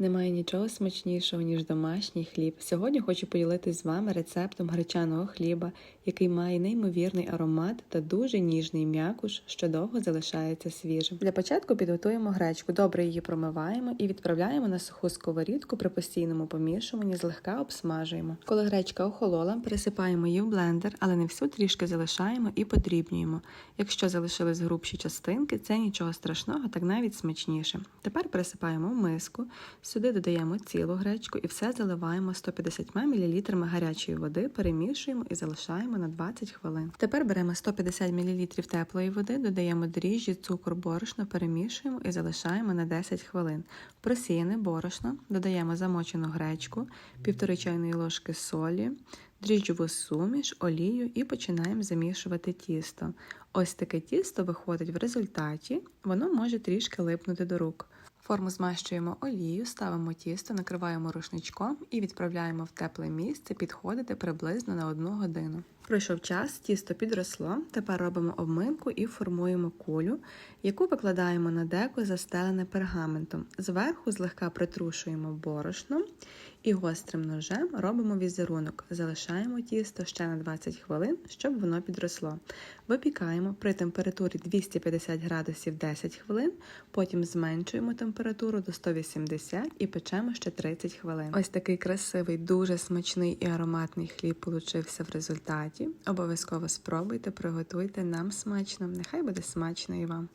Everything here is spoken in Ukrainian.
Немає нічого смачнішого, ніж домашній хліб. Сьогодні хочу поділитись з вами рецептом гречаного хліба, який має неймовірний аромат та дуже ніжний м'якуш, що довго залишається свіжим. Для початку підготуємо гречку, добре її промиваємо і відправляємо на суху сковорідку при постійному помішуванні, злегка обсмажуємо. Коли гречка охолола, пересипаємо її в блендер, але не всю трішки залишаємо і подрібнюємо. Якщо залишились грубші частинки, це нічого страшного, так навіть смачніше. Тепер пересипаємо в миску. Сюди додаємо цілу гречку і все заливаємо 150 мл гарячої води, перемішуємо і залишаємо на 20 хвилин. Тепер беремо 150 мл теплої води, додаємо дріжджі, цукор, борошно, перемішуємо і залишаємо на 10 хвилин. Просіяне борошно додаємо замочену гречку, півтори чайної ложки солі, дріжджову суміш, олію і починаємо замішувати тісто. Ось таке тісто виходить в результаті, воно може трішки липнути до рук. Форму змащуємо олією, ставимо тісто, накриваємо рушничком і відправляємо в тепле місце підходити приблизно на одну годину. Пройшов час, тісто підросло. Тепер робимо обминку і формуємо кулю, яку викладаємо на деко, застелене пергаментом. Зверху злегка притрушуємо борошном і гострим ножем робимо візерунок. Залишаємо тісто ще на 20 хвилин, щоб воно підросло. Випікаємо при температурі 250 градусів 10 хвилин, потім зменшуємо температуру до 180 і печемо ще 30 хвилин. Ось такий красивий, дуже смачний і ароматний хліб получився в результаті. Обов'язково спробуйте, приготуйте нам смачно. Нехай буде смачно і вам.